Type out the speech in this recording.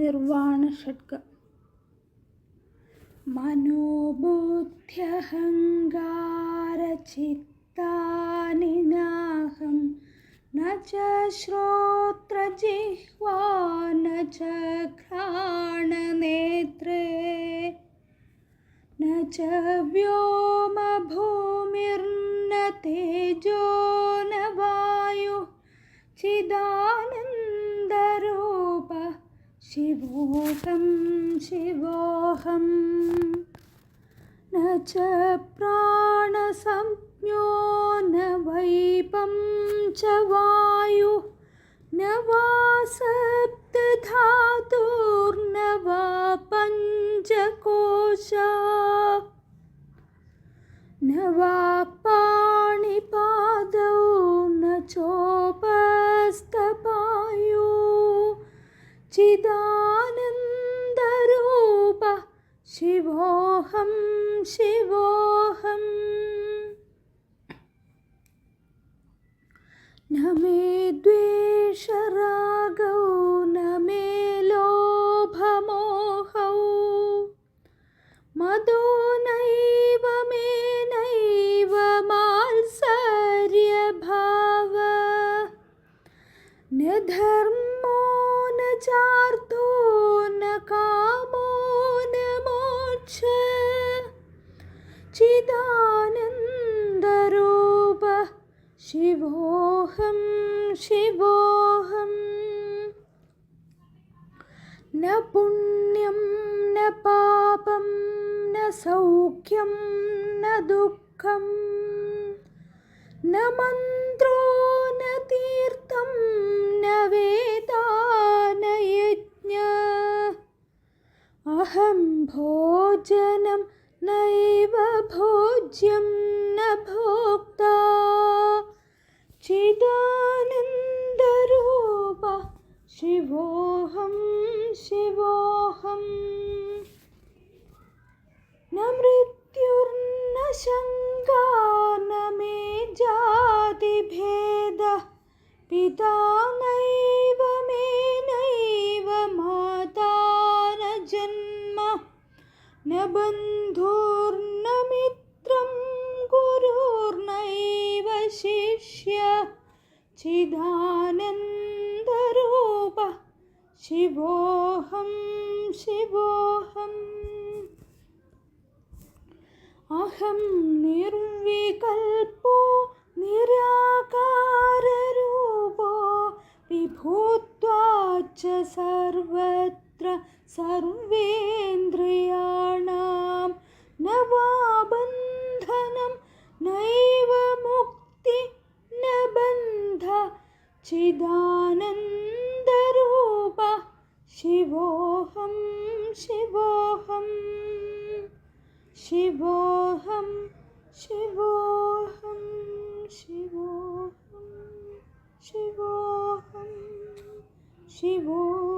निर्वाणषट्क मनोबुद्ध्यहङ्गारचित्तानि नाहं न च श्रोत्रजिह्वा न च घ्राणनेत्रे न च व्योमभूमिर्न तेजो न वायुः चिदानन्दरूप शिवोऽहं शिवोऽहं न च प्राणसंज्ञो न वैपं च वायुः न वा सप्तधातुर्न वा पञ्चकोशा न वाक्पाणिपादौ चिदानन्दरूप। शिवोऽहं शिवोऽहम् न मे द्वेषरागौ, न मे लोभमोहौ। मदो नैव, मे नैव मात्सर्यभाव न धर्मो न चार्थो न कामो न मोक्ष चिदानन्दरूप शिवोऽहं शिवोऽहम् न पुण्यं न पापं न सौख्यं न दुःखं न मन्त्रो അഹം ഭോജനം നൈവ ഭോജ്യം ന ഭോക്ത. ചിദാനന്ദരൂപ ശിവോഹം ശിവോഹം. न മൃത്യുർന ശങ്ക न बन्धुर्न मित्रं गुरुर्नैव शिष्य चिदानन्दरूप। शिवोऽहं शिवोऽहम् अहं निर्विकल्पो निराकाररूपो विभूत्वा च सर्वत्र सर्वेन्द्रियाणां न वा बन्धनं नैव मुक्ति न बन्ध चिदानन्दरूप शिवोऽहं शिवोऽहम् शिवोऽहं शिवोऽहं शिवोऽहं शिवोऽहं शिवो